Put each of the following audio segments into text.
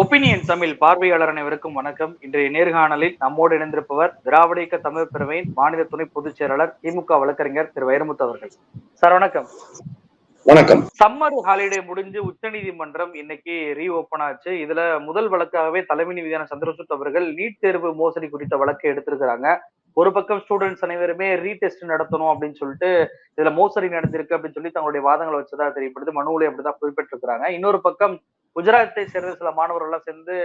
Opinion Tamil பார்வையாளர் அனைவருக்கும் வணக்கம். இன்றைய நேர்காணலில் நம்மோடு இணைந்திருப்பவர் திராவிட இயக்க தமிழ் பிரிவின் மாநில துணை பொதுச் செயலாளர் திமுக வழக்கறிஞர் திரு வைரமுத்து அவர்கள். சார் வணக்கம். வணக்கம். சம்மர் ஹாலிடே முடிஞ்சு உச்சநீதிமன்றம் இன்னைக்கு ரீஓபன் ஆச்சு. இதுல முதல் வழக்காகவே தலைமை நீதியான சந்திரசூட் அவர்கள் நீட் தேர்வு மோசடி குறித்த வழக்கை எடுத்திருக்கிறாங்க. ஒரு பக்கம் ஸ்டூடெண்ட்ஸ் அனைவருமே ரீடெஸ்ட் நடத்தணும் அப்படின்னு சொல்லிட்டு இதுல மோசடி நடந்திருக்கு அப்படின்னு சொல்லி தங்களுடைய வாதங்களை வச்சதா தெரியப்படுது. மனுவிலே அப்படிதான் குறிப்பிட்டிருக்கிறாங்க. இன்னொரு பக்கம் குஜராத்தை சேர்ந்த சில மாணவர்கள்லாம் சேர்ந்து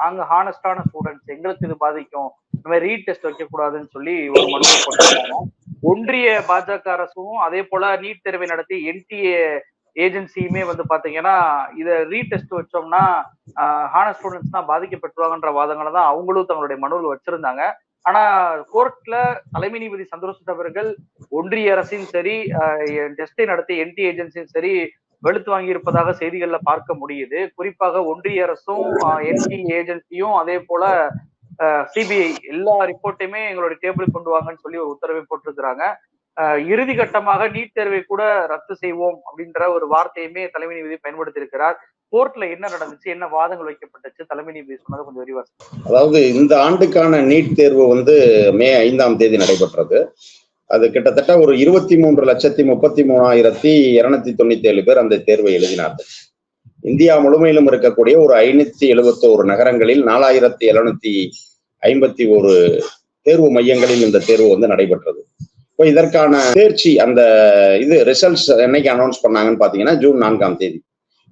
நாங்க ஹானஸ்டான ஸ்டூடெண்ட்ஸ் எங்களுக்கு இது பாதிக்கும். இந்த மாதிரி ரீடெஸ்ட் வைக்க கூடாதுன்னு சொல்லி ஒரு மனு போட்டிருக்காங்க ஒன்றிய பாஜக அரசும் அதே போல நீட் தேர்வை நடத்தி என்டிஏ ஏஜென்சியுமே வந்து பாத்தீங்கன்னா இதை ரீடெஸ்ட் வச்சோம்னா ஹான ஸ்டூடெண்ட்ஸ் தான் பாதிக்கப்பட்டுருவாங்கன்ற வாதங்களை தான் அவங்களும் தங்களுடைய மனுவில் வச்சிருந்தாங்க. ஆனா கோர்ட்ல தலைமை நீதிபதி சந்திரசூட் அவர்கள் ஒன்றிய அரசின் சரி டெஸ்டை நடத்திய என்டி ஏஜென்சியும் சரி வெளுத்து வாங்கி இருப்பதாக செய்திகள்ல பார்க்க முடியுது. குறிப்பாக ஒன்றிய அரசும் என்டி ஏஜென்சியும் அதே போல சிபிஐ எல்லா ரிப்போர்ட்டையுமே எங்களுடைய டேபிள் கொண்டு வாங்கன்னு சொல்லி ஒரு உத்தரவை போட்டிருக்கிறாங்க. இறுதி கட்டமாக நீட் தேர்வை கூட ரத்து செய்வோம் அப்படின்ற ஒரு வார்த்தையுமே தலைமை நீதிபதி பயன்படுத்தி இருக்கிறார் கோர்ட்ல என்ன நடந்துச்சு? என்ன வாதங்கள் வைக்கப்பட்டுச்சு? தலைமை நீதிபதி சொன்னது கொஞ்சம் விரிவா அதாவது இந்த ஆண்டுக்கான நீட் தேர்வு வந்து மே ஐந்தாம் தேதி நடைபெற்றது. அது கிட்டத்தட்ட ஒரு இருபத்தி மூன்று லட்சத்தி முப்பத்தி மூணாயிரத்தி இருநூத்தி தொண்ணூத்தி ஏழு பேர் அந்த தேர்வை எழுதினார்கள். இந்தியா முழுமையிலும் இருக்கக்கூடிய ஒரு ஐநூத்தி எழுபத்தோரு நகரங்களில் நாலாயிரத்தி எழுநூத்தி ஐம்பத்தி ஒரு தேர்வு மையங்களில் இந்த தேர்வு வந்து நடைபெற்றது. இப்போ இதற்கான தேர்ச்சி அந்த இது ரிசல்ட்ஸ் என்னைக்கு அனௌன்ஸ் பண்ணாங்கன்னு பாத்தீங்கன்னா ஜூன் நான்காம் தேதி.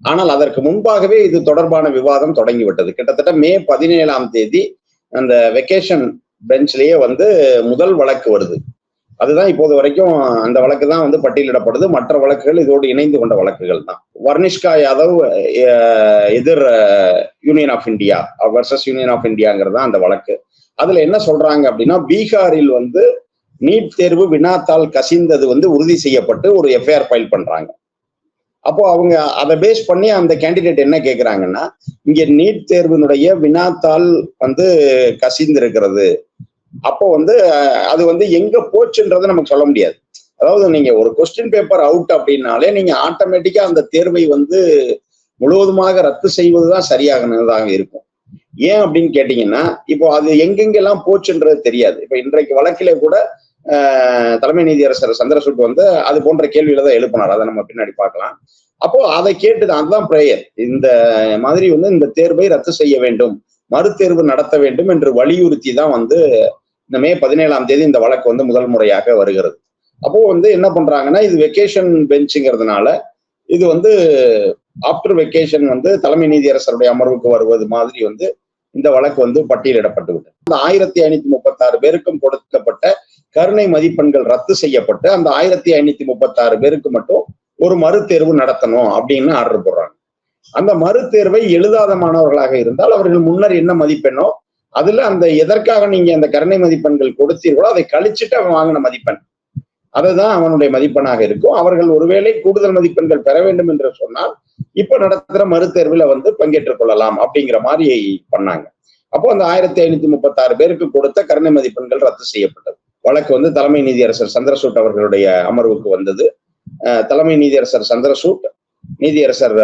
ஆனால் அதற்கு முன்பாகவே இது தொடர்பான விவாதம் தொடங்கிவிட்டது. கிட்டத்தட்ட மே பதினேழாம் தேதி அந்த வெக்கேஷன் பெஞ்ச்லயே வந்து முதல் வழக்கு வருது. அதுதான் இப்போது வரைக்கும் அந்த வழக்கு தான் வந்து பட்டியலிடப்படுது. மற்ற வழக்குகள் இதோடு இணைந்து கொண்ட வழக்குகள் தான். வர்னிஷ்கா யாதவ் எதிர் union of India versus union of இந்தியாங்கிறது தான் அந்த வழக்கு. அதுல என்ன சொல்றாங்க அப்படின்னா பீகாரில் வந்து நீட் தேர்வு வினாத்தால் கசிந்தது வந்து உறுதி செய்யப்பட்டு ஒரு எஃப்ஐஆர் ஃபைல் பண்றாங்க. அப்போ அவங்க அதை பேஸ் பண்ணி அந்த கேண்டிடேட் என்ன கேட்கிறாங்கன்னா இங்க நீட் தேர்வினுடைய வினாத்தால் வந்து கசிந்திருக்கிறது. அப்போ வந்து அது வந்து எங்க போச்சுன்றதை நமக்கு சொல்ல முடியாது. அதாவது நீங்க ஒரு கொஸ்டின் பேப்பர் அவுட் அப்படின்னாலே நீங்க ஆட்டோமேட்டிக்கா அந்த தேர்வை வந்து முழுவதுமாக ரத்து செய்வதுதான் சரியாகனதாக இருக்கும். ஏன் அப்படின்னு கேட்டீங்கன்னா இப்போ அது எங்கெங்கெல்லாம் போச்சுன்றது தெரியாது. இப்ப இன்றைக்கு வழக்கிலே கூட தலைமை நீதியரசர் சந்திரசூட் வந்து அது போன்ற கேள்வியில தான் எழுப்பினார். அதை நம்ம பின்னாடி பார்க்கலாம். அப்போ அதை கேட்டு அதுதான் பிரேயர் இந்த மாதிரி வந்து இந்த தேர்வை ரத்து செய்ய வேண்டும். மறுதேர்வு நடத்த வேண்டும் என்று வலியுறுத்தி தான் வந்து இந்த மே பதினேழாம் தேதி இந்த வழக்கு வந்து முதல் முறையாக வருகிறது. அப்போ வந்து என்ன பண்றாங்கன்னா இது வெக்கேஷன் பெஞ்சுங்கிறதுனால இது வந்து ஆஃப்டர் வெக்கேஷன் வந்து தலைமை நீதியரசருடைய அமர்வுக்கு வருவது மாதிரி வந்து இந்த வழக்கு வந்து பட்டியலிடப்பட்டு விட்டது அந்த ஆயிரத்தி ஐநூத்தி முப்பத்தி ஆறு பேருக்கும் கொடுக்கப்பட்ட கருணை மதிப்பெண்கள் ரத்து செய்யப்பட்டு அந்த ஆயிரத்தி ஐநூத்தி முப்பத்தி ஆறு பேருக்கு மட்டும் ஒரு மறுதேர்வு நடத்தணும் அப்படின்னு ஆர்டர் போடுறாங்க. அந்த மறுதேர்வை எழுதாத மாணவர்களாக இருந்தால் அவர்கள் முன்னர் என்ன மதிப்பெண்ணோ அதுல அந்த எதற்காக நீங்க அந்த கருணை மதிப்பெண்கள் கொடுத்தீர்களோ அதை கழிச்சுட்டு அவன் வாங்கின மதிப்பெண். அதுதான் அவனுடைய மதிப்பெண்ணாக இருக்கும். அவர்கள் ஒருவேளை கூடுதல் மதிப்பெண்கள் பெற வேண்டும் என்று சொன்னால் இப்ப நடத்துற மறுதேர்வில் வந்து பங்கேற்றுக் கொள்ளலாம் அப்படிங்கிற மாதிரி பண்ணாங்க. அப்போ அந்த ஆயிரத்தி ஐநூத்தி முப்பத்தி ஆறு பேருக்கு கொடுத்த கருணை மதிப்பெண்கள் ரத்து செய்யப்பட்டது. வழக்கு வந்து தலைமை நீதியரசர் சந்திரசூட் அவர்களுடைய அமர்வுக்கு வந்தது. தலைமை நீதியரசர் சந்திரசூட் நீதியரசர்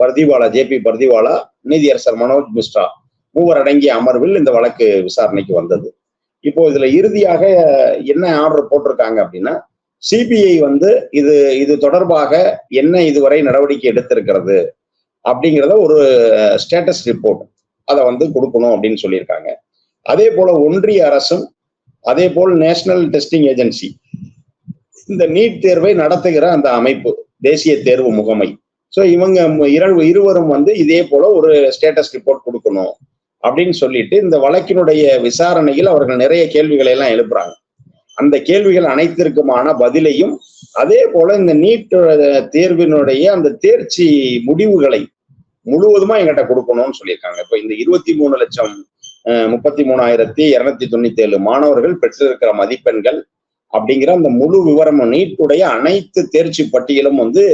பர்திவாலா ஜே பி பர்திவாலா நீதியரசர் மனோஜ் மிஸ்ரா மூவர் அடங்கிய அமர்வில் இந்த வழக்கு விசாரணைக்கு வந்தது. இப்போ இதுல இறுதியாக என்ன ஆர்டர் போட்டிருக்காங்க அப்படின்னா சிபிஐ வந்து இது இது தொடர்பாக என்ன இதுவரை நடவடிக்கை எடுத்திருக்கிறது அப்படிங்கிறத ஒரு ஸ்டேட்டஸ் ரிப்போர்ட் அதை வந்து கொடுக்கணும் அப்படின்னு சொல்லியிருக்காங்க. அதே போல ஒன்றிய அரசும் அதே போல் நேஷனல் டெஸ்டிங் ஏஜென்சி இந்த நீட் தேர்வை நடத்துகிற அந்த அமைப்பு தேசிய தேர்வு முகமை. ஸோ இவங்க இரவு இருவரும் வந்து இதே போல ஒரு ஸ்டேட்டஸ் ரிப்போர்ட் கொடுக்கணும். அப்படின்னு சொல்லிட்டு இந்த வழக்கினுடைய விசாரணையில் அவர்கள் நிறைய கேள்விகளை எல்லாம் எழுப்புறாங்க. அந்த கேள்விகள் அனைத்திற்குமான பதிலையும் அதே போல இந்த நீட் தேர்வினுடைய அந்த தேர்ச்சி முடிவுகளை முழுவதுமா எங்கிட்ட கொடுக்கணும்னு சொல்லியிருக்காங்க. இப்போ இந்த இருபத்தி மூணு லட்சம் முப்பத்தி மூணாயிரத்தி இருநூத்தி தொண்ணூத்தி ஏழு மாணவர்கள் பெற்றிருக்கிற மதிப்பெண்கள் அப்படிங்கிற அந்த முழு விவரமும் நீட்டுடைய அனைத்து தேர்ச்சி பட்டியலும் வந்து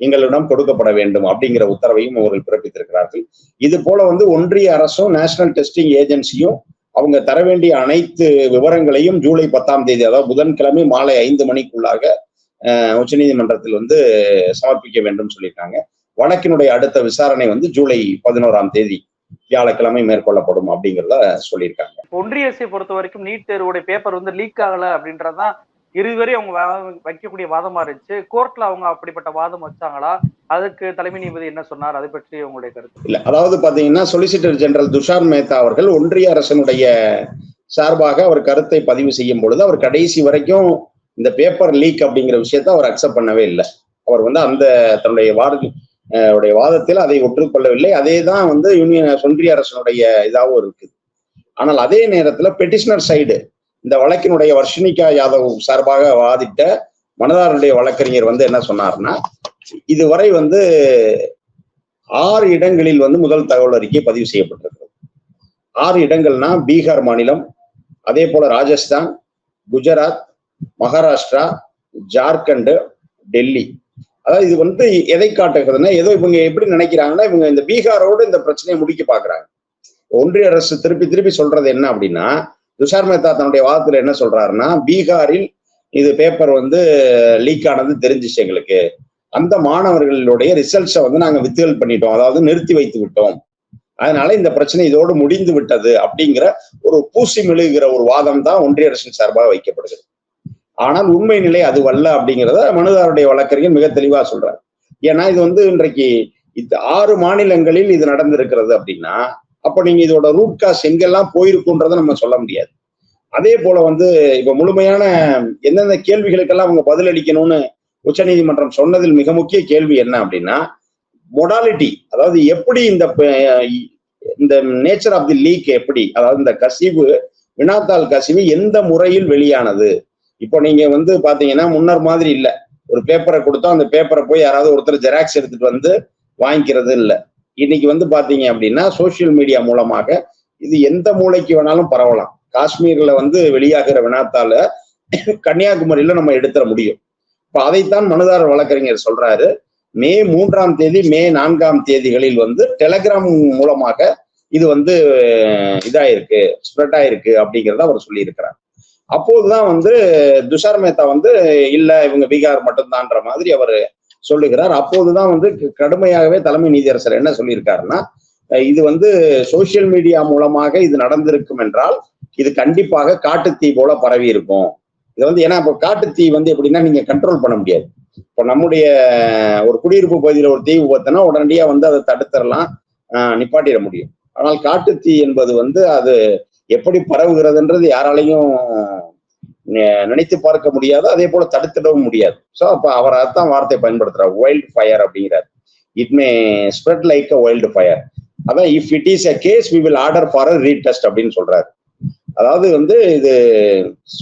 எங்களிடம் கொடுக்கப்பட வேண்டும் அப்படிங்கிற உத்தரவையும் அவர்கள் பிறப்பித்திருக்கிறார்கள். இது போல வந்து ஒன்றிய அரசும் நேஷனல் டெஸ்டிங் ஏஜென்சியும் அவங்க தர வேண்டிய அனைத்து விவரங்களையும் ஜூலை பத்தாம் தேதி அதாவது புதன்கிழமை மாலை ஐந்து மணிக்குள்ளாக உச்சநீதிமன்றத்தில் வந்து சமர்ப்பிக்க வேண்டும் சொல்லியிருக்காங்க. வழக்கினுடைய அடுத்த விசாரணை வந்து ஜூலை பதினோராம் தேதி வியாழக்கிழமை மேற்கொள்ளப்படும் அப்படிங்கிறத சொல்லியிருக்காங்க. ஒன்றிய அரசை பொறுத்த வரைக்கும் நீட் தேர்வுடைய பேப்பர் வந்து லீக் ஆகல அப்படின்றதான் இருவரையும் அவங்க வா- வைக்கக்கூடிய வாதமா இருந்துச்சு. கோர்ட்ல அவங்க அப்படிப்பட்ட வாதம் வச்சாங்களா? அதுக்கு தலைமை நீதிபதி என்ன சொன்னார்? அதை பற்றி உங்களுடைய கருத்து. இல்ல அதாவது பாத்தீங்கன்னா சொலிசிட்டர் ஜெனரல் துஷார் மேத்தா அவர்கள் ஒன்றிய அரசனுடைய சார்பாக அவர் கருத்தை பதிவு செய்யும் பொழுது அவர் கடைசி வரைக்கும் இந்த பேப்பர் லீக் அப்படிங்கிற விஷயத்த அவர் அக்செப்ட் பண்ணவே இல்லை. அவர் வந்து அந்த தன்னுடைய வாத உடைய வாதத்தில் அதை ஒற்றுக்கொள்ளவில்லை. அதே தான் வந்து யூனியன் ஒன்றிய அரசனுடைய இதாகவும் இருக்குது ஆனால் அதே நேரத்தில் பெட்டிஷனர் சைடு இந்த வழக்கினுடைய வர்ஷினிகா யாதவ் சார்பாக வாதிட்ட மனதாருடைய வழக்கறிஞர் வந்து என்ன சொன்னார்னா இதுவரை வந்து ஆறு இடங்களில் வந்து முதல் தகவல் அறிக்கை பதிவு செய்யப்பட்டிருக்கிறது. ஆறு இடங்கள்னா பீகார் மாநிலம் அதே போல ராஜஸ்தான் குஜராத் மகாராஷ்டிரா ஜார்க்கண்ட் டெல்லி. அதாவது இது வந்து எதை காட்டுகிறதுனா ஏதோ இவங்க எப்படி நினைக்கிறாங்கன்னா இவங்க இந்த பீகாரோடு இந்த பிரச்சனையை முடிக்க பாக்குறாங்க ஒன்றிய அரசு திருப்பி திருப்பி சொல்றது என்ன அப்படின்னா துஷார் மேத்தா தன்னுடைய வாதத்துல என்ன சொல்றாருன்னா பீகாரில் இது பேப்பர் வந்து லீக் ஆனது தெரிஞ்சிச்சு எங்களுக்கு. அந்த மாணவர்களுடைய ரிசல்ட்ஸை வந்து நாங்க வித்துகள் பண்ணிட்டோம். அதாவது நிறுத்தி வைத்து விட்டோம். அதனால இந்த பிரச்சனை இதோடு முடிந்து விட்டது அப்படிங்கிற ஒரு பூசி மெழுகிற ஒரு வாதம் தான் ஒன்றிய அரசின் சார்பாக வைக்கப்படுகிறது. ஆனால் உண்மை நிலை அதுவல்ல அப்படிங்கிறத மனுதாருடைய வழக்கறிஞர் மிக தெளிவா சொல்றாரு. ஏன்னா இது வந்து இன்றைக்கு இது ஆறு மாநிலங்களில் இது நடந்திருக்கிறது அப்படின்னா அப்ப நீங்க இதோட ரூட் காஸ் எங்கெல்லாம் போயிருக்குன்றதை நம்ம சொல்ல முடியாது. அதே போல வந்து இப்ப முழுமையான எந்தெந்த கேள்விகளுக்கெல்லாம் அவங்க பதிலளிக்கணும்னு உச்சநீதிமன்றம் சொன்னதில் மிக முக்கிய கேள்வி என்ன அப்படின்னா மொடாலிட்டி அதாவது எப்படி இந்த இந்த நேச்சர் ஆஃப் தி லீக் எப்படி அதாவது இந்த கசிவு வினாத்தாள் கசிவு எந்த முறையில் வெளியானது? இப்போ நீங்க வந்து பாத்தீங்கன்னா முன்னர் மாதிரி இல்லை. ஒரு பேப்பரை கொடுத்தா அந்த பேப்பரை போய் யாராவது ஒருத்தர் ஜெராக்ஸ் எடுத்துட்டு வந்து வாங்கிக்கிறது இல்லை இன்னைக்கு வந்து பாத்தீங்க அப்படின்னா சோசியல் மீடியா மூலமாக இது எந்த மூலைக்கு வேணாலும் பரவலாம். காஷ்மீர்ல வந்து வெளியாகிற வினாத்தால கன்னியாகுமரியில நம்ம எடுத்துட முடியும். இப்ப அதைத்தான் மனுதாரர் வழக்கறிஞர் சொல்றாரு. மே மூன்றாம் தேதி மே நான்காம் தேதிகளில் வந்து டெலகிராம் மூலமாக இது வந்து இதாயிருக்கு ஸ்ப்ரெட் ஆயிருக்கு அப்படிங்கிறத அவர் சொல்லியிருக்கிறார். அப்போதுதான் வந்து துஷார் மேத்தா வந்து இல்ல இவங்க பீகார் மட்டும்தான்ற மாதிரி அவர் சொல்லுகிறார். அப்போதுதான் வந்து கடுமையாகவே தலைமை நீதியரசர் என்ன சொல்லியிருக்காருன்னா இது வந்து சோசியல் மீடியா மூலமாக இது நடந்திருக்கும் என்றால் இது கண்டிப்பாக காட்டுத்தீ போல பரவி இருக்கும். இது வந்து ஏன்னா இப்போ காட்டுத்தீ வந்து எப்படின்னா நீங்க கண்ட்ரோல் பண்ண முடியாது. இப்போ நம்முடைய ஒரு குடியிருப்பு பகுதியில் ஒரு தீ விபத்துனா உடனடியாக வந்து அதை தடுத்துடலாம் நிப்பாட்டிட முடியும். ஆனால் காட்டுத்தீ என்பது வந்து அது எப்படி பரவுகிறதுன்றது யாராலையும் நினைத்து பார்க்க முடியாது அதே போல தடுத்திடவும் முடியாது. ஸோ அப்போ அவர் அதான் வார்த்தை பயன்படுத்துறார் வைல்டு ஃபயர் அப்படிங்கிறார். It may spread like a wild fire அதான் if it is a case we will order for a retest அப்படின்னு சொல்றாரு. அதாவது வந்து இது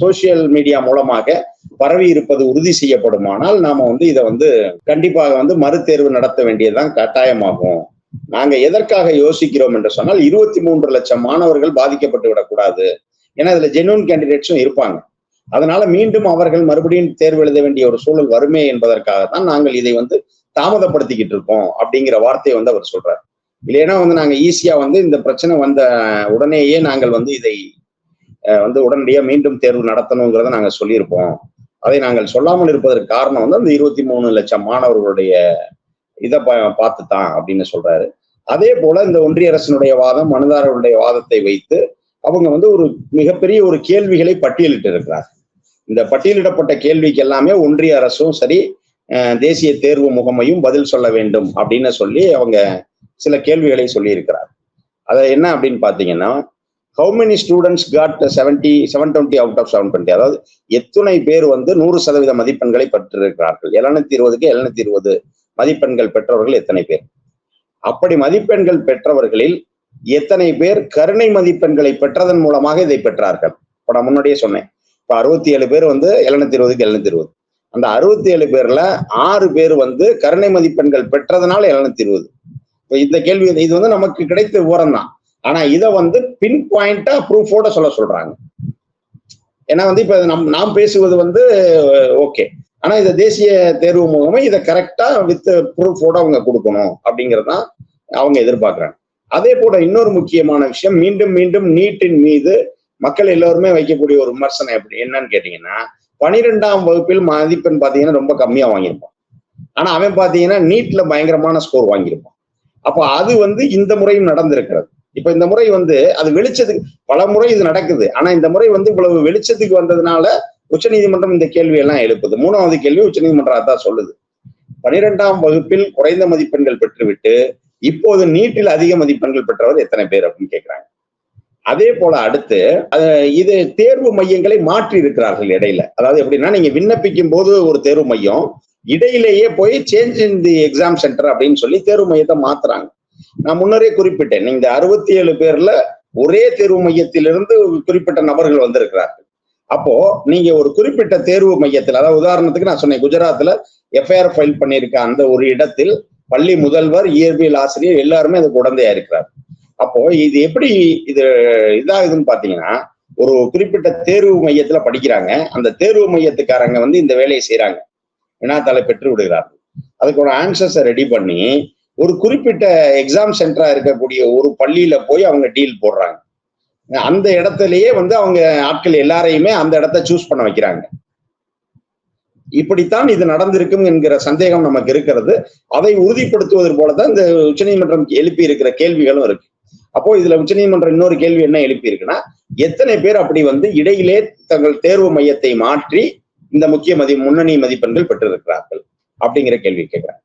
சோசியல் மீடியா மூலமாக பரவி இருப்பது உறுதி செய்யப்படுமானால் நாம வந்து இதை வந்து கண்டிப்பாக வந்து மறுதேர்வு நடத்த வேண்டியதுதான் கட்டாயமாகும். நாங்க எதற்காக யோசிக்கிறோம் என்று சொன்னால் இருபத்தி மூன்று லட்சம் மாணவர்கள் பாதிக்கப்பட்டு விடக்கூடாது. ஏன்னா இதுல ஜென்யூன் கேண்டிடேட்ஸும் இருப்பாங்க. அதனால மீண்டும் அவர்கள் மறுபடியும் தேர்வு எழுத வேண்டிய ஒரு சூழல் வருமே என்பதற்காக தான் நாங்கள் இதை வந்து தாமதப்படுத்திக்கிட்டு இருக்கோம் அப்படிங்கிற வார்த்தையை வந்து அவர் சொல்றாரு. இல்லைன்னா வந்து நாங்க ஈஸியா வந்து இந்த பிரச்சனை வந்த உடனேயே நாங்கள் வந்து இதை அஹ், வந்து உடனடியாக மீண்டும் தேர்வு நடத்தணுங்கிறத நாங்க சொல்லியிருப்போம். அதை நாங்கள் சொல்லாமல் இருப்பதற்கு காரணம் வந்து அந்த இருபத்தி மூணு லட்சம் மாணவர்களுடைய இதை பார்த்து தான் அப்படின்னு சொல்றாரு. அதே போல இந்த ஒன்றிய அரசினுடைய வாதம் மனுதாரர்களுடைய வாதத்தை வைத்து அவங்க வந்து ஒரு மிகப்பெரிய ஒரு கேள்விகளை பட்டியலிட்டு இருக்கிறார் இந்த பட்டியலிடப்பட்ட கேள்விக்கு எல்லாமே ஒன்றிய அரசும் சரி தேசிய தேர்வு முகமையும் பதில் சொல்ல வேண்டும் அப்படின்னு சொல்லி அவங்க சில கேள்விகளை சொல்லியிருக்கிறார். அதை என்ன அப்படின்னு பார்த்தீங்கன்னா how many students got seventy seven twenty out of seven twenty அதாவது எத்தனை பேர் வந்து நூறு சதவீத மதிப்பெண்களை பெற்றிருக்கிறார்கள். எழுநூத்தி இருபதுக்கு எழுநூத்தி இருபது மதிப்பெண்கள் பெற்றவர்கள் எத்தனை பேர்? அப்படி மதிப்பெண்கள் பெற்றவர்களில் எத்தனை பேர் கருணை மதிப்பெண்களை பெற்றதன் மூலமாக இதை பெற்றார்கள்? இப்போ நான் முன்னாடியே சொன்னேன். இப்ப அறுபத்தி ஏழு பேர் வந்து எழுநூத்தி இருபதுக்கு எழுநூத்தி இருபது. அந்த அறுபத்தி ஏழு பேர்ல ஆறு பேர் வந்து கருணை மதிப்பெண்கள் பெற்றதுனால எழுநூத்தி இருபது. இப்போ இந்த கேள்வி இது வந்து நமக்கு கிடைத்த விவரம் தான் ஆனா இதை வந்து பின் பாயிண்டா ப்ரூஃபோட சொல்ல சொல்றாங்க. ஏன்னா வந்து இப்ப நம் நாம் பேசுவது வந்து ஓகே. ஆனா இந்த தேசிய தேர்வு முகமை இதை கரெக்டா வித் ப்ரூஃபோட அவங்க கொடுக்கணும் அப்படிங்கிறது தான் அவங்க எதிர்பார்க்கறாங்க. அதே போல இன்னொரு முக்கியமான விஷயம் மீண்டும் மீண்டும் நீட்டின் மீது மக்கள் எல்லோருமே வைக்கக்கூடிய ஒரு விமர்சனம் எப்படி? என்னன்னு கேட்டீங்கன்னா பனிரெண்டாம் வகுப்பில் மதிப்பெண் பாத்தீங்கன்னா ரொம்ப கம்மியா வாங்கியிருப்பான். ஆனா அவன் பாத்தீங்கன்னா நீட்ல பயங்கரமான ஸ்கோர் வாங்கியிருப்பான். அப்போ அது வந்து இந்த முறையும் நடந்திருக்கிறது. இப்ப இந்த முறை வந்து அது வெளிச்சத்துக்கு பல முறை இது நடக்குது. ஆனா இந்த முறை வந்து இவ்வளவு வெளிச்சத்துக்கு வந்ததுனால உச்சநீதிமன்றம் இந்த கேள்வியெல்லாம் எழுப்புது. மூணாவது கேள்வி உச்சநீதிமன்றம் அதான் சொல்லுது. பனிரெண்டாம் வகுப்பில் குறைந்த மதிப்பெண்கள் பெற்றுவிட்டு இப்போது நீட்டில் அதிக மதிப்பெண்கள் பெற்றவர் எத்தனை பேர் அப்படின்னு கேட்கிறாங்க அதே போல அடுத்து இது தேர்வு மையங்களை மாற்றி இருக்கிறார்கள் இடையில. அதாவது எப்படின்னா நீங்க விண்ணப்பிக்கும் போது ஒரு தேர்வு மையம் இடையிலேயே போய் change in the exam centre அப்படின்னு சொல்லி தேர்வு மையத்தை மாத்துறாங்க. நான் முன்னரே குறிப்பிட்டேன் இந்த அறுபத்தி ஏழு பேர்ல ஒரே தேர்வு மையத்திலிருந்து குறிப்பிட்ட நபர்கள் வந்திருக்கிறார்கள். அப்போ நீங்க ஒரு குறிப்பிட்ட தேர்வு மையத்தில் அதாவது உதாரணத்துக்கு நான் சொன்னேன் குஜராத்ல எஃப்ஐஆர் ஃபைல் பண்ணியிருக்க அந்த ஒரு இடத்தில் பள்ளி முதல்வர் இயற்பியல் ஆசிரியர் எல்லாருமே அதுக்கு உடந்தையா இருக்கிறார். அப்போ இது எப்படி இது இதாகுதுன்னு பாத்தீங்கன்னா ஒரு குறிப்பிட்ட தேர்வு மையத்துல படிக்கிறாங்க. அந்த தேர்வு மையத்துக்காரங்க வந்து இந்த வேலையை செய்யறாங்க வினாத்தாளை பெற்று விடுகிறார்கள். அதுக்கு ஒரு ஆன்சர்ஸை ரெடி பண்ணி ஒரு குறிப்பிட்ட எக்ஸாம் சென்டரா இருக்கக்கூடிய ஒரு பள்ளியில போய் அவங்க டீல் போடுறாங்க. அந்த இடத்துலயே வந்து அவங்க ஆட்கள் எல்லாரையுமே அந்த இடத்த சூஸ் பண்ண வைக்கிறாங்க. இப்படித்தான் இது நடந்திருக்கும் என்கிற சந்தேகம் நமக்கு இருக்கிறது. அதை உறுதிப்படுத்துவது போலதான் இந்த உச்சநீதிமன்றம் எழுப்பி இருக்கிற கேள்விகளும் இருக்கு. அப்போ இதுல உச்சநீதிமன்றம் இன்னொரு கேள்வி என்ன எழுப்பி இருக்குன்னா எத்தனை பேர் அப்படி வந்து இடையிலே தங்கள் தேர்வு மையத்தை மாற்றி இந்த முக்கிய மதி முன்னணி மதிப்பெண்கள் பெற்றிருக்கிறார்கள் அப்படிங்கிற கேள்வி கேட்கிறாங்க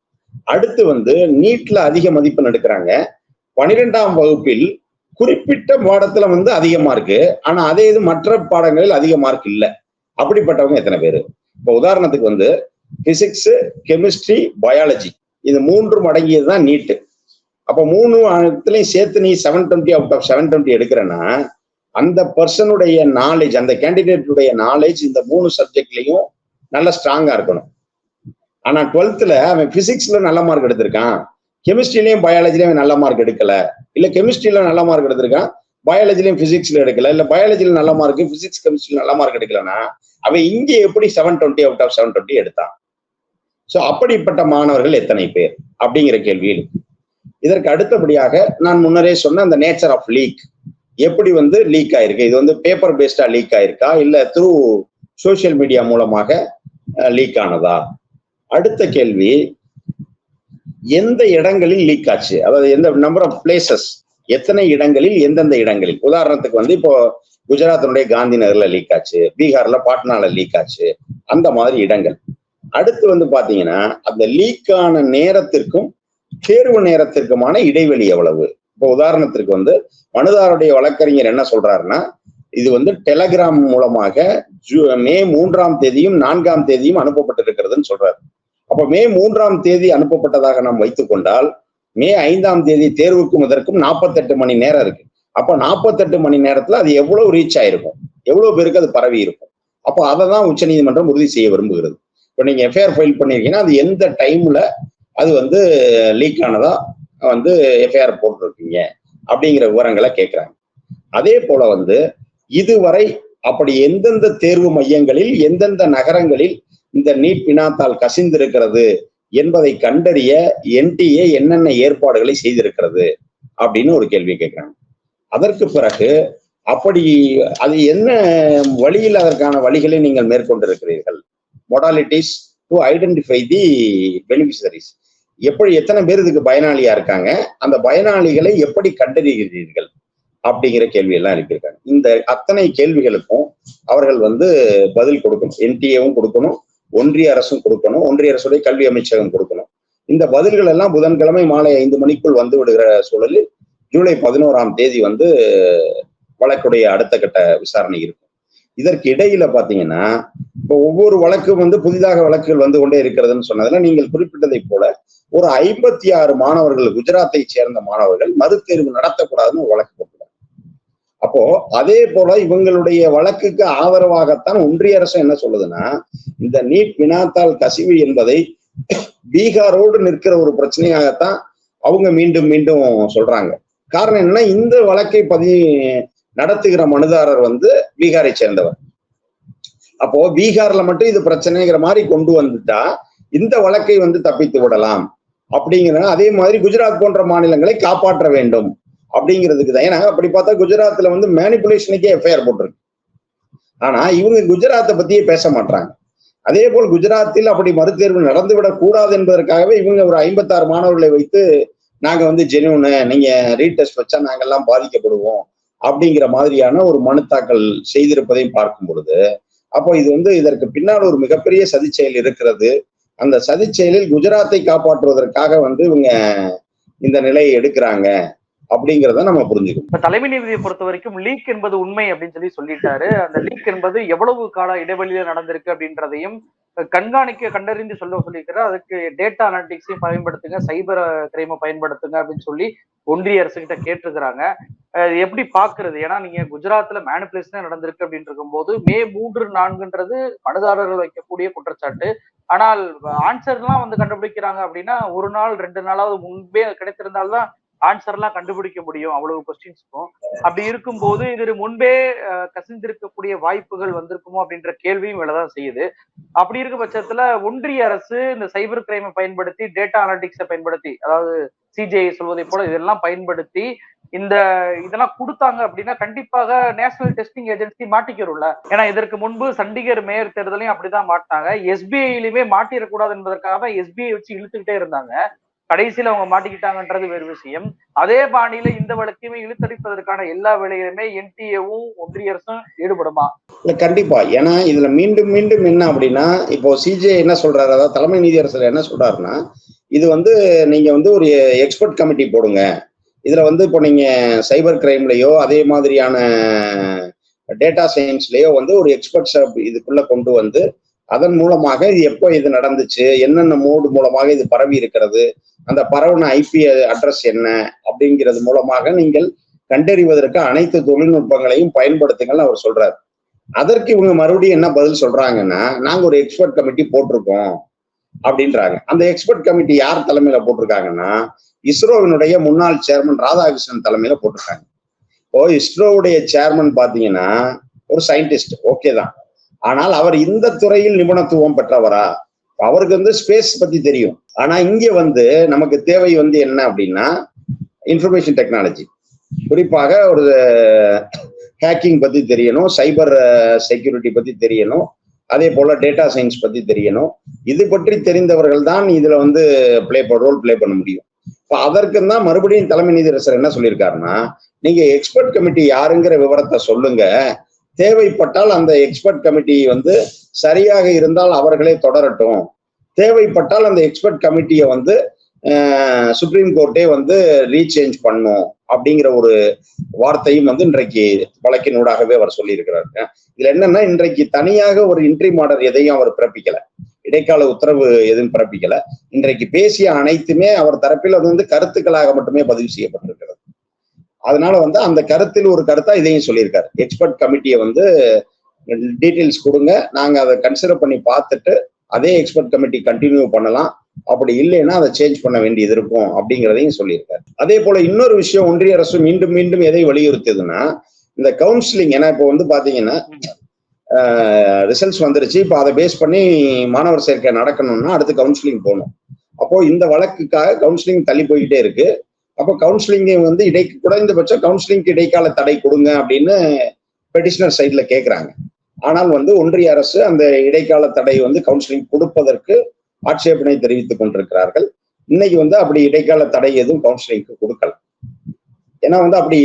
அடுத்து வந்து நீட்ல அதிக மதிப்பெண் எடுக்கிறாங்க. பனிரெண்டாம் வகுப்பில் குறிப்பிட்ட பாடத்துல வந்து அதிக மார்க்கு ஆனா அதே இது மற்ற பாடங்களில் அதிக மார்க் இல்ல. அப்படிப்பட்டவங்க எத்தனை பேரு? இப்போ உதாரணத்துக்கு வந்து பிசிக்ஸ் கெமிஸ்ட்ரி பயாலஜி இது மூன்றும் அடங்கியது தான் நீட்டு. அப்போ மூணு இடத்துலையும் சேர்த்து நீ seven twenty out of seven twenty எடுக்கிறேன்னா அந்த பர்சனுடைய நாலேஜ் அந்த கேண்டிடேட்டுடைய நாலேஜ் இந்த மூணு சப்ஜெக்ட்லையும் நல்ல ஸ்ட்ராங்கா இருக்கணும். ஆனா டுவெல்த்ல அவன் பிசிக்ஸ்ல நல்ல மார்க் எடுத்திருக்கான். கெமிஸ்ட்ரிலையும் பயாலஜிலையும் அவன் நல்ல மார்க் எடுக்கல. இல்ல கெமிஸ்ட்ரியில நல்ல மார்க் எடுத்திருக்கான். பயாலஜிலையும் பிசிக்ஸ்ல எடுக்கல. இல்ல பயாலஜில நல்ல மார்க் பிசிக்ஸ் கெமிஸ்ட்ரியில நல்ல மார்க் எடுக்கலன்னா அவன் இங்கே எப்படி seven twenty out of seven twenty எடுத்தான்? சோ அப்படிப்பட்ட மாணவர்கள் எத்தனை பேர்? அப்படிங்கிற கேள்வி இருக்கு இதற்கு அடுத்தபடியாக நான் முன்னரே சொன்ன அந்த நேச்சர் ஆஃப் லீக் எப்படி வந்து லீக் ஆயிருக்கு? இது வந்து பேப்பர் பேஸ்டா லீக் ஆயிருக்கா? இல்ல த்ரூ சோசியல் மீடியா மூலமாக லீக் ஆனதா? அடுத்த கேள்வி எந்த இடங்களில் லீக் ஆச்சு? அதாவது எந்த நம்பர் ஆஃப் பிளேசஸ் எத்தனை இடங்களில் எந்தெந்த இடங்களில்? உதாரணத்துக்கு வந்து இப்போ குஜராத்தினுடைய காந்தி நகர்ல லீக் ஆச்சு. பீகார்ல பாட்னால லீக் ஆச்சு. அந்த மாதிரி இடங்கள். அடுத்து வந்து பாத்தீங்கன்னா அந்த லீக்கான நேரத்திற்கும் தேர்வு நேரத்திற்குமான இடைவெளி எவ்வளவு? இப்போ உதாரணத்திற்கு வந்து மனுதாருடைய வழக்கறிஞர் என்ன சொல்றாருன்னா இது வந்து டெலகிராம் மூலமாக ஜூ- மே மூன்றாம் தேதியும் நான்காம் தேதியும் அனுப்பப்பட்டிருக்கிறதுன்னு சொல்றாரு. அப்ப மே மூன்றாம் தேதி அனுப்பப்பட்டதாக நாம் வைத்துக்கொண்டால் மே ஐந்தாம் தேதி தேர்வுக்கும் இதற்கும் நாற்பத்தெட்டு மணி நேரம் இருக்கு. அப்ப நாற்பத்தெட்டு மணி நேரத்துல அது எவ்வளவு ரீச் ஆயிருக்கும்? எவ்வளவு பேருக்கு அது பரவி இருக்கும்? அப்போ அதை தான் உச்சநீதிமன்றம் உறுதி செய்ய விரும்புகிறது. இப்போ நீங்க எஃப்ஐஆர் ஃபைல் பண்ணிருக்கீங்கன்னா அது எந்த டைம்ல அது வந்து லீக் ஆனதா வந்து எஃப்ஐஆர் போட்டிருக்கீங்க? அப்படிங்கிற விவரங்களை கேட்குறாங்க அதே போல வந்து இதுவரை அப்படி எந்தெந்த தேர்வு மையங்களில் எந்தெந்த நகரங்களில் இந்த நீட் வினாத்தால் கசிந்திருக்கிறது என்பதை கண்டறிய என்டிஏ என்னென்ன ஏற்பாடுகளை செய்திருக்கிறது? அப்படின்னு ஒரு கேள்வி கேட்கிறாங்க அதற்கு பிறகு அப்படி அது என்ன வழியில் அதற்கான வழிகளை நீங்கள் மேற்கொண்டிருக்கிறீர்கள்? Modalities to identify the beneficiaries எப்படி எத்தனை பேர் இதுக்கு பயனாளியா இருக்காங்க? அந்த பயனாளிகளை எப்படி கண்டறிகிறீர்கள்? அப்படிங்கிற கேள்வி எல்லாம் எழுப்பியிருக்காங்க. இந்த அத்தனை கேள்விகளுக்கும் அவர்கள் வந்து பதில் கொடுக்கணும். என்டிஏவும் கொடுக்கணும் ஒன்றிய அரசும் கொடுக்கணும் ஒன்றிய அரசுடைய கல்வி அமைச்சகம் கொடுக்கணும். இந்த பதில்கள் எல்லாம் புதன்கிழமை மாலை ஐந்து மணிக்குள் வந்து விடுகிற சூழலில் ஜூலை பதினோராம் தேதி வந்து வழக்குடைய அடுத்த கட்ட விசாரணை இருக்கும். இதற்கு இடையில பாத்தீங்கன்னா இப்போ ஒவ்வொரு வழக்கும் வந்து புதிதாக வழக்குகள் வந்து கொண்டே இருக்கிறதுன்னு சொன்னதுல நீங்கள் குறிப்பிட்டதை போல ஒரு ஐம்பத்தி ஆறு மாணவர்கள் குஜராத்தை சேர்ந்த மாணவர்கள் மறுதேர்வு நடத்தக்கூடாதுன்னு வழக்கு போட்டுருக்காங்க. அப்போ அதே போல இவங்களுடைய வழக்குக்கு ஆதரவாகத்தான் ஒன்றிய அரசு என்ன சொல்லுதுன்னா இந்த நீட் வினாத்தால் கசிவு என்பதை பீகாரோடு நிற்கிற ஒரு பிரச்சனையாகத்தான் அவங்க மீண்டும் மீண்டும் சொல்றாங்க. காரணம் என்னன்னா இந்த வழக்கை பதி நடத்துகிற மனுதாரர் வந்து பீகாரை சேர்ந்தவர். அப்போ பீகார்ல மட்டும் இது பிரச்சனைங்கிற மாதிரி கொண்டு வந்துட்டா இந்த வழக்கை வந்து தப்பித்து விடலாம். அப்படிங்கிற அதே மாதிரி குஜராத் போன்ற மாநிலங்களை காப்பாற்ற வேண்டும். அப்படிங்கிறதுக்கு தான். ஏன்னா அப்படி பார்த்தா குஜராத்ல வந்து மேனிபுலேஷனுக்கே எஃப்ஐஆர் போட்டிருக்கு. ஆனா இவங்க குஜராத்தை பத்தியே பேச மாட்டாங்க அதே போல் குஜராத்தில் அப்படி மறுதேர்வு நடந்துவிடக் கூடாது என்பதற்காகவே இவங்க ஒரு ஐம்பத்தாறு மாணவர்களை வைத்து நாங்க வந்து ஜெனியூனு நீங்க ரீடெஸ்ட் வச்சா நாங்கெல்லாம் பாதிக்கப்படுவோம் அப்படிங்கிற மாதிரியான ஒரு மனு தாக்கல் செய்திருப்பதையும் பார்க்கும் பொழுது அப்போ இது வந்து இதற்கு பின்னால் ஒரு மிகப்பெரிய சதி செயல் இருக்கிறது. அந்த சதி செயலில் குஜராத்தை காப்பாற்றுவதற்காக வந்து இவங்க இந்த நிலையை எடுக்கிறாங்க அப்படிங்கிறத நம்ம புரிஞ்சுக்கணும். இப்ப தலைமை நீதியை பொறுத்த வரைக்கும் லீக் என்பது உண்மை அப்படின்னு சொல்லி சொல்லிட்டாரு. அந்த லீக் என்பது எவ்வளவு கால இடைவெளியில நடந்திருக்கு அப்படின்றதையும் கண்காணிக்க கண்டறிந்து சொல்ல சொல்லியிருக்கிறார். அதுக்கு டேட்டா அனாலிட்டிக்ஸையும் பயன்படுத்துங்க சைபர் கிரைமை பயன்படுத்துங்க அப்படின்னு சொல்லி ஒன்றிய அரசு கிட்ட கேட்டிருக்கிறாங்க. எப்படி பாக்குறது ஏன்னா நீங்க குஜராத்ல மேனிபுலேஷனே நடந்திருக்கு அப்படின்னு இருக்கும்போது மே மூன்று நான்குன்றது மனுதாரர்கள் வைக்கக்கூடிய குற்றச்சாட்டு. ஆனால் ஆன்சர்லாம் வந்து கண்டுபிடிக்கிறாங்க அப்படின்னா ஒரு நாள் ரெண்டு நாளாவது முன்பே கிடைத்திருந்தால்தான் ஆன்சர் எல்லாம் கண்டுபிடிக்க முடியும் அவ்வளவு கொஸ்டின்ஸ்க்கும் அப்படி இருக்கும்போது இது முன்பே கசிந்திருக்கக்கூடிய வாய்ப்புகள் வந்திருக்குமோ அப்படின்ற கேள்வியும் எழதான் செய்யுது. அப்படி இருக்க பட்சத்துல ஒன்றிய அரசு இந்த சைபர் கிரைமை பயன்படுத்தி டேட்டா அனாலிட்டிக்ஸை பயன்படுத்தி அதாவது சிஜிஐ சொல்வதை போல இதெல்லாம் பயன்படுத்தி இந்த இதெல்லாம் கொடுத்தாங்க அப்படின்னா கண்டிப்பாக நேஷனல் டெஸ்டிங் ஏஜென்சி மாட்டிக்கிறோம்ல ஏன்னா இதற்கு முன்பு சண்டிகர் மேயர் தேர்தலையும் அப்படிதான் மாட்டினாங்க. எஸ்பிஐலுமே மாட்டிடக்கூடாது என்பதற்காக தான் எஸ்பிஐ வச்சு இழுத்துக்கிட்டே இருந்தாங்க. கடைசியில அவங்க மாட்டிக்கிட்டாங்கன்றது வேறு விஷயம். அதே பாணியில இந்த வழக்கையுமே இழுத்தடிப்பதற்கான எல்லா வேலைகளுமே என்டிஏவும் ஒன்றிய அரசும் ஈடுபடுமா? இல்ல கண்டிப்பா. ஏன்னா இதுல மீண்டும் மீண்டும் என்ன அப்படின்னா இப்போ சிஜே என்ன சொல்றாரு? அதாவது தலைமை நீதியரசர் என்ன சொல்றாருன்னா இது வந்து நீங்க வந்து ஒரு எக்ஸ்பர்ட் கமிட்டி போடுங்க. இதுல வந்து இப்போ நீங்க சைபர் கிரைம்லயோ அதே மாதிரியான டேட்டா சயின்ஸ்லயோ வந்து ஒரு எக்ஸ்பர்ட்ஸ் இதுக்குள்ள கொண்டு வந்து அதன் மூலமாக இது எப்போ இது நடந்துச்சு என்னென்ன மோடு மூலமாக இது பரவி இருக்கிறது அந்த பரவன ஐபி அட்ரஸ் என்ன அப்படிங்கிறது மூலமாக நீங்கள் கண்டறிவதற்கு அனைத்து தொழில்நுட்பங்களையும் பயன்படுத்துங்கள்னு அவர் சொல்றாரு. அதற்கு இவங்க மறுபடியும் என்ன பதில் சொல்றாங்கன்னா நாங்க ஒரு எக்ஸ்பர்ட் கமிட்டி போட்டிருக்கோம் அப்படின்றாங்க. அந்த எக்ஸ்பர்ட் கமிட்டி யார் தலைமையில போட்டிருக்காங்கன்னா இஸ்ரோவினுடைய முன்னாள் சேர்மன் ராதாகிருஷ்ணன் தலைமையில போட்டிருக்காங்க. இப்போ இஸ்ரோவுடைய சேர்மன் பாத்தீங்கன்னா ஒரு சயின்டிஸ்ட் ஓகே தான். ஆனால் அவர் இந்த துறையில் நிபுணத்துவம் பெற்றவரா? அவருக்கு வந்து ஸ்பேஸ் பத்தி தெரியும். ஆனா இங்க வந்து நமக்கு தேவை வந்து என்ன அப்படின்னா இன்ஃபர்மேஷன் டெக்னாலஜி குறிப்பாக ஒரு ஹேக்கிங் பத்தி தெரியணும் சைபர் செக்யூரிட்டி பத்தி தெரியணும் அதே போல டேட்டா சயின்ஸ் பத்தி தெரியணும். இது பற்றி தெரிந்தவர்கள் தான் இதுல வந்து பிளே ரோல் பிளே பண்ண முடியும். இப்போ அதற்கு தான் மறுபடியும் தலைமை நீதியரசர் என்ன சொல்லியிருக்காருன்னா நீங்க எக்ஸ்பர்ட் கமிட்டி யாருங்கிற விவரத்தை சொல்லுங்க தேவைப்பட்டால் அந்த எக்ஸ்பர்ட் கமிட்டி வந்து சரியாக இருந்தால் அவர்களே தொடரட்டும். தேவைப்பட்டால் அந்த எக்ஸ்பர்ட் கமிட்டியை வந்து சுப்ரீம் கோர்ட்டே வந்து ரீசேஞ்ச் பண்ணும் அப்படிங்கிற ஒரு வார்த்தையும் வந்து இன்றைக்கு வழக்கினூடாகவே அவர் சொல்லியிருக்கிறாரு. இதுல என்னன்னா இன்றைக்கு தனியாக ஒரு இன்ட்ரி மாடர் எதையும் அவர் பிறப்பிக்கல. இடைக்கால உத்தரவு எதுவும் பிறப்பிக்கல. இன்றைக்கு பேசிய அனைத்துமே அவர் தரப்பில் அது வந்து கருத்துக்களாக மட்டுமே பதிவு செய்யப்பட்டிருக்கிறது. அதனால வந்து அந்த கருத்தில் ஒரு கருத்தா இதையும் சொல்லியிருக்காரு. எக்ஸ்பர்ட் கமிட்டியை வந்து டீட்டெயில்ஸ் கொடுங்க. நாங்க அதை கன்சிடர் பண்ணி பார்த்துட்டு அதே எக்ஸ்பர்ட் கமிட்டி கண்டினியூ பண்ணலாம். அப்படி இல்லைன்னா அதை சேஞ்ச் பண்ண வேண்டியது இருக்கும் அப்படிங்கிறதையும் சொல்லியிருக்காரு. அதே போல இன்னொரு விஷயம் ஒன்றிய அரசு மீண்டும் மீண்டும் எதை வலியுறுத்துதுன்னா இந்த கவுன்சிலிங் ஏன்னா இப்போ வந்து பாத்தீங்கன்னா ரிசல்ட்ஸ் வந்துருச்சு. இப்போ அதை பேஸ் பண்ணி மாணவர் சேர்க்கை நடக்கணும்னா அடுத்து கவுன்சிலிங் போகணும். அப்போ இந்த வழக்குக்காக கவுன்சிலிங் தள்ளி போய்கிட்டே இருக்கு. அப்போ கவுன்சிலிங் வந்து இடை குறைந்தபட்சம் கவுன்சிலிங்க்கு இடைக்கால தடை கொடுங்க அப்படின்னு பெட்டிஷனர் சைட்ல கேட்குறாங்க ஆனால் வந்து ஒன்றிய அரசு அந்த இடைக்கால தடை வந்து கவுன்சிலிங் கொடுப்பதற்கு ஆட்சேபனை தெரிவித்துக் கொண்டிருக்கிறார்கள். இன்னைக்கு வந்து அப்படி இடைக்கால தடை எதுவும் கவுன்சிலிங்க்கு கொடுக்கல. ஏன்னா வந்து அப்படி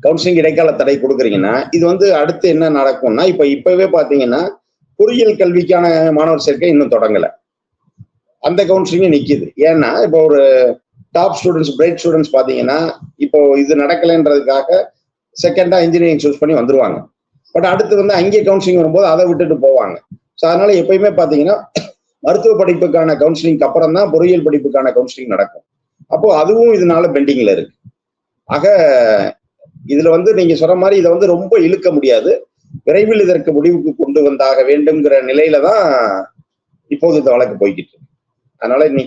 கவுன்சிலிங் இடைக்கால தடை கொடுக்குறீங்கன்னா இது வந்து அடுத்து என்ன நடக்கும்னா இப்ப இப்பவே பாத்தீங்கன்னா பொறியியல் கல்விக்கான மாணவர் சேர்க்கை இன்னும் தொடங்கல. அந்த கவுன்சிலிங்கும் நிக்குது. ஏன்னா இப்போ ஒரு டாப் ஸ்டூடெண்ட்ஸ் பிரைட் ஸ்டூடெண்ட்ஸ் பார்த்தீங்கன்னா இப்போ இது நடக்கலைன்றதுக்காக செகண்டா இன்ஜினியரிங் சூஸ் பண்ணி வந்துருவாங்க. பட் அடுத்து வந்து அங்கே கவுன்சிலிங் வரும்போது அதை விட்டுட்டு போவாங்க. ஸோ அதனால எப்பயுமே பார்த்தீங்கன்னா மருத்துவ படிப்புக்கான கவுன்சிலிங்க்கு அப்புறம் தான் பொறியியல் படிப்புக்கான கவுன்சிலிங் நடக்கும். அப்போ அதுவும் இதனால பெண்டிங்ல இருக்கு. ஆக இதுல வந்து நீங்க சொன்ன மாதிரி இதை வந்து ரொம்ப இழுக்க முடியாது. விரைவில் இதற்கு முடிவுக்கு கொண்டு வந்தாக வேண்டும்ங்கிற நிலையில தான் இப்போது இந்த வழக்கு போய்கிட்டு இருக்கு. அதனால நீ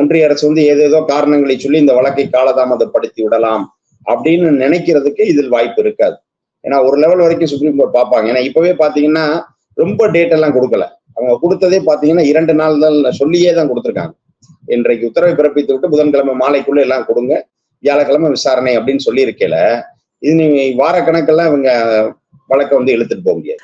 ஒன்றிய அரசு வந்து ஏதேதோ காரணங்களை சொல்லி இந்த வழக்கை காலதாமதப்படுத்தி விடலாம் அப்படின்னு நினைக்கிறதுக்கு இதில் வாய்ப்பு இருக்காது. ஏன்னா ஒரு லெவல் வரைக்கும் சுப்ரீம் கோர்ட் பார்ப்பாங்க. ஏன்னா இப்பவே பாத்தீங்கன்னா ரொம்ப டேட் எல்லாம் கொடுக்கல. அவங்க கொடுத்ததே பாத்தீங்கன்னா இரண்டு நாள் தான் சொல்லியே தான் கொடுத்துருக்காங்க. இன்றைக்கு உத்தரவை பிறப்பித்து விட்டு புதன்கிழமை மாலைக்குள்ள எல்லாம் கொடுங்க. வியாழக்கிழமை விசாரணை அப்படின்னு சொல்லி இருக்கல இது நீங்க வார கணக்கெல்லாம் இவங்க வழக்கை வந்து இழுத்துட்டு போக முடியாது.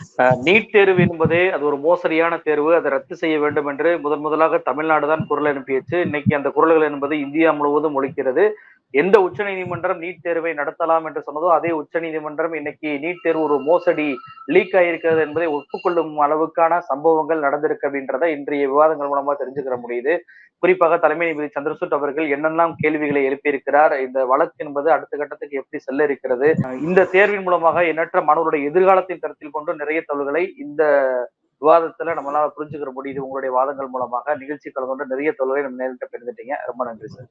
நீட் தேர்வு என்பதே அது ஒரு மோசடியான தேர்வு. அதை ரத்து செய்ய வேண்டும் என்று முதன் முதலாக தமிழ்நாடு தான் குரல் அனுப்பியச்சு. இன்னைக்கு அந்த குரல்கள் என்பது இந்தியா முழுவதும் ஒழிக்கிறது எந்த உச்ச நீதிமன்றம் நீட் தேர்வை நடத்தலாம் என்று சொன்னதோ அதே உச்சநீதிமன்றம் இன்னைக்கு நீட் தேர்வு ஒரு மோசடி லீக் ஆயிருக்கிறது என்பதை ஒப்புக்கொள்ளும் அளவுக்கான சம்பவங்கள் நடந்திருக்கு அப்படின்றத இன்றைய விவாதங்கள் மூலமா தெரிஞ்சுக்கிற முடியுது. குறிப்பாக தலைமை நீதிபதி சந்திரசூட் அவர்கள் என்னெல்லாம் கேள்விகளை எழுப்பியிருக்கிறார் இந்த வழக்கு என்பது அடுத்த கட்டத்துக்கு எப்படி செல்ல இருக்கிறது இந்த தேர்வின் மூலமாக எண்ணற்ற மாணவருடைய எதிர்காலத்தின் கருத்தில் கொண்டு நிறைய தகவல்களை இந்த விவாதத்துல நம்மளால புரிஞ்சுக்கிற முடியுது. உங்களுடைய வாதங்கள் மூலமாக நிகழ்ச்சி கலந்து கொண்டு நிறைய தொழிலை நம்ம நேரிட்ட பெருந்துட்டீங்க ரொம்ப நன்றி சார்.